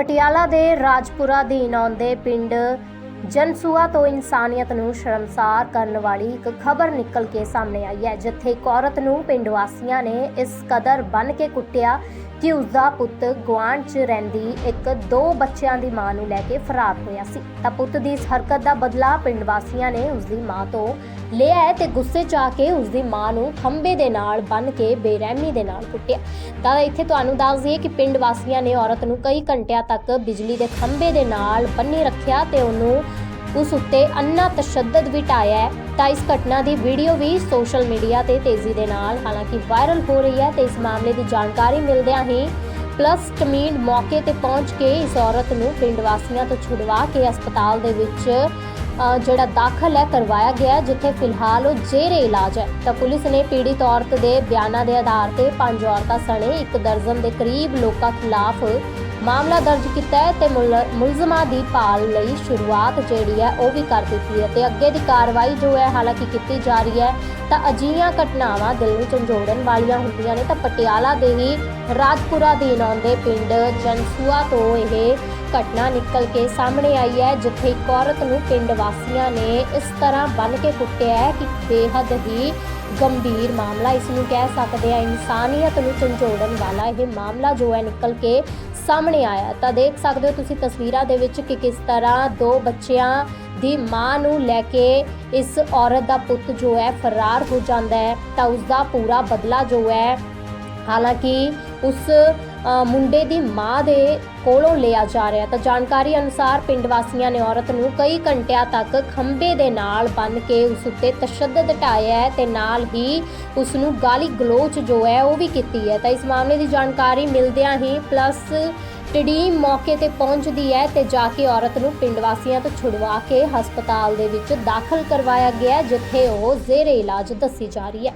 ਪਟਿਆਲਾ ਦੇ ਰਾਜਪੁਰਾ ਅਧੀਨ ਆਉਂਦੇ ਪਿੰਡ ਜਨਸੂਆ ਤੋਂ ਇਨਸਾਨੀਅਤ ਨੂੰ ਸ਼ਰਮਸਾਰ ਕਰਨ ਵਾਲੀ ਇੱਕ ਖਬਰ ਨਿਕਲ ਕੇ ਸਾਹਮਣੇ ਆਈ ਹੈ, ਜਿੱਥੇ ਇੱਕ ਔਰਤ ਨੂੰ ਪਿੰਡ ਵਾਸੀਆਂ ਨੇ ਇਸ ਕਦਰ ਬੰਨ ਕੇ ਕੁੱਟਿਆ ਕਿ ਉਸ ਦਾ ਪੁੱਤ ਗੁਆਂਢ 'ਚ ਰਹਿੰਦੀ ਇੱਕ ਦੋ ਬੱਚਿਆਂ ਦੀ ਮਾਂ ਨੂੰ ਲੈ ਕੇ ਫਰਾਰ ਹੋਇਆ ਸੀ। ਤਾਂ ਪੁੱਤ ਦੀ ਇਸ ਹਰਕਤ ਦਾ ਬਦਲਾ ਪਿੰਡ ਵਾਸੀਆਂ ਨੇ ਉਸ ਦੀ ਮਾਂ ਤੋਂ ਲਿਆ ਹੈ ਤੇ ਗੁੱਸੇ 'ਚ ਆ ਕੇ ਉਸ ਦੀ ਮਾਂ ਨੂੰ ਖੰਬੇ ਦੇ ਨਾਲ ਬੰਨ ਕੇ ਬੇਰਹਿਮੀ ਦੇ ਨਾਲ ਕੁੱਟਿਆ। ਤਾਂ ਇੱਥੇ ਤੁਹਾਨੂੰ ਦੱਸ ਦਈਏ ਕਿ ਪਿੰਡ ਵਾਸੀਆਂ ਨੇ ਔਰਤ ਨੂੰ ਕਈ ਘੰਟਿਆਂ ਤੱਕ ਬਿਜਲੀ ਦੇ ਖੰਬੇ ਦੇ ਨਾਲ ਬੰਨੀ ਰੱਖਿਆ ਤੇ ਉਹਨੂੰ ਉਸ ਉੱਤੇ ਅੰਨਾ ਤਸ਼ੱਦਦ ਵੀ ਢਾਇਆ ਹੈ, ਤਾਂ ਇਸ ਘਟਨਾ ਦੀ ਵੀਡੀਓ ਵੀ ਸੋਸ਼ਲ ਮੀਡੀਆ ਤੇ ਤੇਜ਼ੀ ਦੇ ਨਾਲ, ਹਾਲਾਂਕਿ ਵਾਇਰਲ ਹੋ ਰਹੀ ਹੈ ਤੇ ਇਸ ਮਾਮਲੇ ਦੀ ਜਾਣਕਾਰੀ ਮਿਲਦਿਆਂ ਹੀ ਪਲੱਸ ਟਮੀਨ ਮੌਕੇ ਤੇ ਪਹੁੰਚ ਕੇ ਇਸ ਔਰਤ ਨੂੰ ਪਿੰਡ ਵਾਸੀਆਂ ਤੋਂ ਛੁਡਵਾ ਕੇ ਹਸਪਤਾਲ ਦੇ ਵਿੱਚ ਜਿਹੜਾ ਦਾਖਲ ਹੈ, ਕਰਵਾਇਆ ਗਿਆ ਜਿੱਥੇ ਫਿਲਹਾਲ ਉਹ ਜੇਰੇ ਇਲਾਜ ਹੈ। ਤਾਂ ਪੁਲਿਸ ਨੇ ਪੀੜਿਤ ਔਰਤ ਦੇ ਬਿਆਨਾਂ ਦੇ ਆਧਾਰ ਤੇ ਪੰਜ ਔਰਤਾਂ ਸਣੇ ਇੱਕ ਦਰਜਨ ਦੇ ਕਰੀਬ ਲੋਕਾਂ ਖਿਲਾਫ ਮਾਮਲਾ ਦਰਜ ਕੀਤਾ ਹੈ ਤੇ ਮੁਲ- ਮੁਲਜ਼ਮਾਂ ਦੀ ਭਾਲ ਲਈ ਸ਼ੁਰੂਆਤ ਜਿਹੜੀ ਹੈ ਉਹ ਵੀ ਕਰ ਦਿੱਤੀ ਹੈ ਤੇ ਅੱਗੇ ਦੀ ਕਾਰਵਾਈ ਜੋ ਹੈ ਹਾਲਾਂਕਿ ਕੀਤੀ ਜਾ ਰਹੀ ਹੈ, ਤਾਂ ਅਜੀਆਂ ਘਟਨਾਵਾਂ ਦਿਲ ਨੂੰ ਝੰਜੋੜਨ ਵਾਲੀਆਂ ਹੁੰਦੀਆਂ ਨੇ, ਤਾਂ ਪਟਿਆਲਾ ਦੇ ਹੀ ਰਾਜਪੁਰਾ ਦੇ ਆਉਂਦੇ ਪਿੰਡ ਜਨਸੂਆ ਤੋਂ ਇਹ ਘਟਨਾ ਨਿਕਲ ਕੇ ਸਾਹਮਣੇ ਆਈ ਹੈ, ਜਿੱਥੇ ਇੱਕ ਔਰਤ ਨੂੰ ਪਿੰਡ ਵਾਸੀਆਂ ਨੇ ਇਸ ਤਰ੍ਹਾਂ ਬੰਨ ਕੇ ਕੁੱਟਿਆ ਹੈ ਕਿ ਬੇਹੱਦ ਹੀ ਗੰਭੀਰ ਮਾਮਲਾ, ਇਸ ਨੂੰ ਕਹਿ ਸਕਦੇ ਆ ਇਨਸਾਨੀਅਤ ਨੂੰ ਝੰਜੋੜਨ ਵਾਲਾ ਇਹ ਮਾਮਲਾ ਜੋ ਹੈ ਨਿਕਲ ਕੇ ਸਾਹਮਣੇ ਆਇਆ ਤਾਂ ਦੇਖ ਸਕਦੇ ਹੋ ਤੁਸੀਂ ਤਸਵੀਰਾਂ ਦੇ ਵਿੱਚ ਕਿ ਕਿਸ ਤਰ੍ਹਾਂ ਦੋ ਬੱਚਿਆਂ ਦੀ ਮਾਂ ਨੂੰ ਲੈ ਕੇ ਇਸ ਔਰਤ ਦਾ ਪੁੱਤ ਜੋ ਹੈ ਫਰਾਰ ਹੋ ਜਾਂਦਾ ਹੈ, ਤਾਂ ਉਸ ਦਾ ਪੂਰਾ ਬਦਲਾ ਜੋ ਹੈ, ਹਾਲਾਂਕਿ ਉਸ ਮੁੰਡੇ ਦੀ ਮਾਂ ਦੇ ਕੋਲੋਂ ਲਿਆ ਜਾ ਰਿਹਾ। ਤਾਂ ਜਾਣਕਾਰੀ ਅਨੁਸਾਰ ਪਿੰਡ ਵਾਸੀਆਂ ਨੇ ਔਰਤ ਨੂੰ ਕਈ ਘੰਟਿਆਂ ਤੱਕ ਖੰਬੇ ਦੇ ਨਾਲ ਬੰਨ ਕੇ ਉਸ ਉੱਤੇ ਤਸ਼ੱਦਦ ਢਾਇਆ ਹੈ ਤੇ ਨਾਲ ਹੀ ਉਸ ਨੂੰ ਗਾਲੀ ਗਲੋਚ ਜੋ ਹੈ ਉਹ ਵੀ ਕੀਤੀ ਹੈ। ਤਾਂ ਇਸ ਮਾਮਲੇ ਦੀ ਜਾਣਕਾਰੀ ਮਿਲਦਿਆਂ ਹੀ ਪਲੱਸ ਟੀਮ ਮੌਕੇ ਤੇ ਪਹੁੰਚਦੀ ਹੈ ਤੇ ਜਾ ਕੇ ਔਰਤ ਨੂੰ ਪਿੰਡ ਵਾਸੀਆਂ ਤੋਂ ਛੁਡਵਾ ਕੇ ਹਸਪਤਾਲ ਦੇ ਵਿੱਚ ਦਾਖਲ ਕਰਵਾਇਆ ਗਿਆ, ਜਿੱਥੇ ਉਹ ਜ਼ੇਰੇ ਇਲਾਜ ਦੱਸੀ ਜਾ ਰਹੀ ਹੈ।